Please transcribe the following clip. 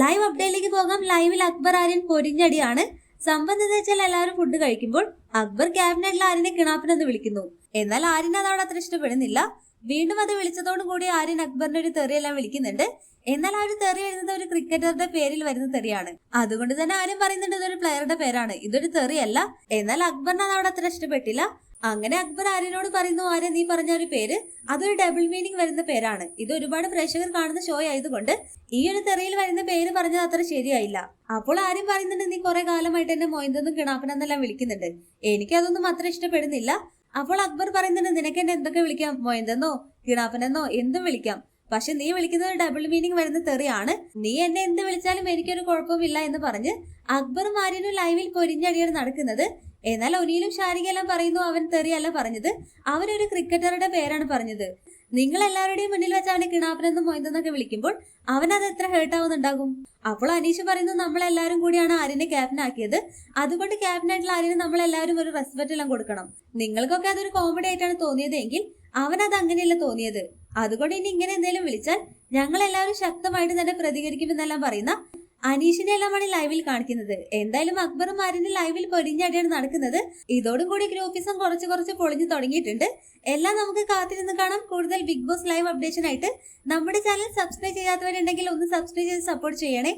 Live അപ്ഡേറ്റിലേക്ക് പോകാം. ലൈവിൽ അക്ബർ ആര്യൻ പൊരിഞ്ഞടിയാണ്. സംബന്ധം വെച്ചാൽ എല്ലാവരും ഫുഡ് കഴിക്കുമ്പോൾ അക്ബർ ക്യാബിനറ്റിൽ ആര്യനെ കിണാപ്പിനെന്ന് വിളിക്കുന്നു. എന്നാൽ ആര്യൻ അതവിടെ അത്ര ഇഷ്ടപ്പെടുന്നില്ല. വീണ്ടും അത് വിളിച്ചതോടു കൂടി ആര്യൻ അക്ബറിന്റെ ഒരു തെറിയെല്ലാം വിളിക്കുന്നുണ്ട്. എന്നാൽ ആ ഒരു തെറി വരുന്നത് ഒരു ക്രിക്കറ്ററുടെ പേരിൽ വരുന്ന തെറിയാണ്. അതുകൊണ്ട് തന്നെ ആരും പറയുന്നുണ്ട് ഇതൊരു പ്ലെയറുടെ പേരാണ്. ഇതൊരു തെറിയല്ല. എന്നാൽ അക്ബറിന് അതവിടെ അത്ര ഇഷ്ടപ്പെട്ടില്ല. അങ്ങനെ അക്ബർ ആര്യനോട് പറയുന്നു ആര്യ നീ പറഞ്ഞ ഒരു പേര് അതൊരു ഡബിൾ മീനിങ് വരുന്ന പേരാണ്. ഇത് ഒരുപാട് പ്രേക്ഷകർ കാണുന്ന ഷോ ആയതുകൊണ്ട് ഈ ഒരു തെറിയിൽ വരുന്ന പേര് പറഞ്ഞത് അത്ര ശരിയായില്ല. അപ്പോൾ ആരും പറയുന്നുണ്ട് നീ കുറെ കാലമായിട്ട് എന്നെ മൊയ്തെന്നും കിണാപ്പനെന്നെല്ലാം വിളിക്കുന്നുണ്ട്. എനിക്ക് അതൊന്നും അത്ര ഇഷ്ടപ്പെടുന്നില്ല. അപ്പോൾ അക്ബർ പറയുന്നുണ്ട് നിനക്ക് എന്നെ എന്തൊക്കെ വിളിക്കാം? മൊയ്തെന്നോ കിണാപ്പനെന്നോ എന്തും വിളിക്കാം. പക്ഷെ നീ വിളിക്കുന്നത് ഡബിൾ മീനിങ് വരുന്ന തെറിയാണ്. നീ എന്നെ എന്ത് വിളിച്ചാലും എനിക്കൊരു കുഴപ്പമില്ല എന്ന് പറഞ്ഞ് അക്ബറും ആര്യനും ലൈവിൽ പൊരിഞ്ഞടിയാണ് നടക്കുന്നത്. എന്നാൽ ഒനിയിലും ഷാരികയെല്ലാം പറയുന്നു അവൻ തെറിയല്ല പറഞ്ഞത്. അവരൊരു ക്രിക്കറ്ററുടെ പേരാണ് പറഞ്ഞത്. നിങ്ങൾ എല്ലാവരുടെയും മുന്നിൽ വെച്ച് അവനെ കിണാപ്പനെന്നും മൊയ്തെന്നൊക്കെ വിളിക്കുമ്പോൾ അവൻ അത് എത്ര ഹേർട്ട് ആവുന്നുണ്ടാകും? അപ്പോൾ അനീഷ് പറയുന്നു നമ്മൾ എല്ലാവരും കൂടിയാണ് ആര്യനെ ക്യാപ്റ്റനാക്കിയത് അതുകൊണ്ട് ക്യാപ്റ്റനായിട്ടുള്ള ആര്യന് നമ്മൾ എല്ലാവരും ഒരു റെസ്പെക്റ്റ് എല്ലാം കൊടുക്കണം. നിങ്ങൾക്കൊക്കെ അതൊരു കോമഡി ആയിട്ടാണ് തോന്നിയതെങ്കിൽ അവനത് അങ്ങനെയല്ല തോന്നിയത്. അതുകൊണ്ട് ഇനി ഇങ്ങനെ എന്തെങ്കിലും വിളിച്ചാൽ ഞങ്ങൾ എല്ലാവരും ശക്തമായിട്ട് തന്നെ പ്രതികരിക്കുമെന്നെല്ലാം പറയുന്ന അനീഷിനെ എല്ലാമാണ് ലൈവിൽ കാണിക്കുന്നത്. എന്തായാലും അക്ബറും ആര്യനും ലൈവിൽ പൊരിഞ്ഞടിയാണ് നടക്കുന്നത്. ഇതോടും കൂടി ഗ്രൂപ്പിസം കുറച്ച് കുറച്ച് പൊളിഞ്ഞു തുടങ്ങിയിട്ടുണ്ട്. എല്ലാം നമുക്ക് കാത്തിരുന്ന് കാണാം. കൂടുതൽ ബിഗ് ബോസ് ലൈവ് അപ്ഡേഷൻ ആയിട്ട് നമ്മുടെ ചാനൽ സബ്സ്ക്രൈബ് ചെയ്യാത്തവരുണ്ടെങ്കിൽ ഒന്ന് സബ്സ്ക്രൈബ് ചെയ്ത് സപ്പോർട്ട് ചെയ്യണേ.